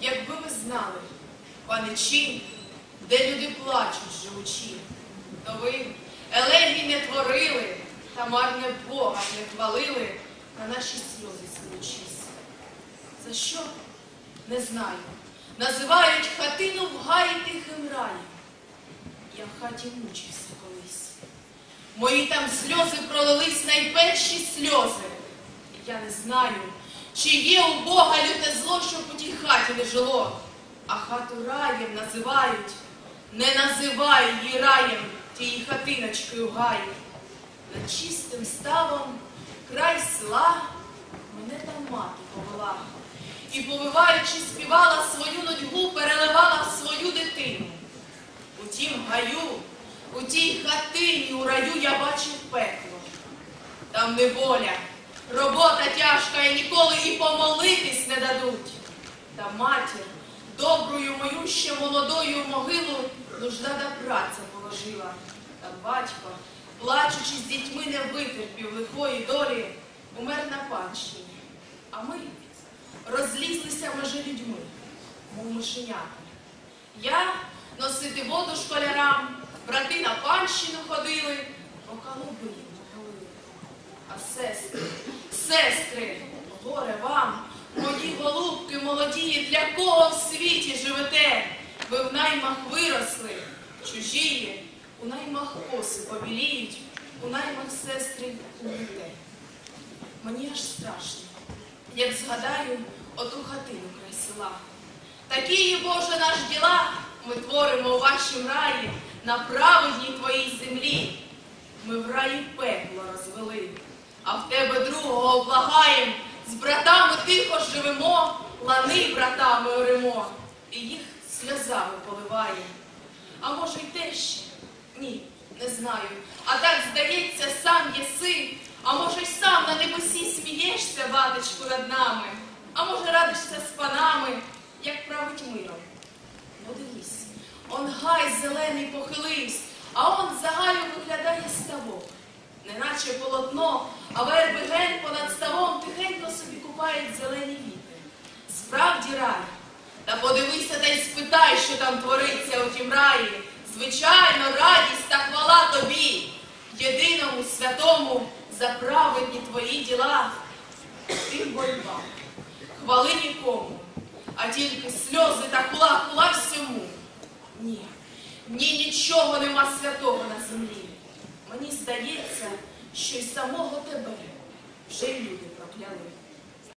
якби ви знали, паничі, де люди плачуть живучі, то ви елегій не творили, та марне Бога не хвалили, на наші сльози сміючись. За що? Не знаю. Називають хатину в гаї тихим раєм. Я в хаті мучився колись. Мої там сльози пролились найперші сльози. Я не знаю, чи є у Бога люте зло, щоб у тій хаті не жило. А хату раєм називають. Не називай її раєм тієї хатиночки у гаї. Над чистим ставом край села мене там мати повела. І, повиваючи, співала свою нудьгу, переливала в свою дитину. У тім гаю, у тій хатині, у раю я бачив пекло. Там неволя, робота тяжка і ніколи і помолитись не дадуть. Та матір, доброю мою ще молодою могилу нужда да праця положила. Та батько, плачучи з дітьми, не витерпів лихої долі, умер на панщині. А ми розлізлися межи людьми, мов мишенята. Я носити воду школярам, брати на панщину ходили, їм молили. А сестри, сестри, горе вам, мої голубки молоді, для кого в світі живете? Ви в наймах виросли, чужії, у наймах коси побіліють, у наймах сестри умрете. Мені аж страшно, як згадаю оту хатину край села. Такі, Боже, наш діла ми творимо у вашім раї на праведній твоїй землі. Ми в раї пекло розвели, а в тебе другого облагаєм. З братами тихо живемо, лани братами оремо, і їх сльозами поливаєм. А може, й те ще? Ні, не знаю. А так, здається, сам єси, а може, й сам на небесі смієшся, батечку, над нами, а може, радишся з панами, як править миром. Подивись, он гай зелений похилився, а он за гаю виглядає ставок. Неначе полотно, а верби Справді рай. Та подивися та й спитай, що там твориться у тім раї. Звичайно, радість та хвала тобі, єдиному святому за праведні твої діла. Ти борьба, хвали нікому, а тільки сльози та хула, хула всьому. Ні, ні, нічого нема святого на землі. Мені здається, що й самого тебе вже й люди прокляли.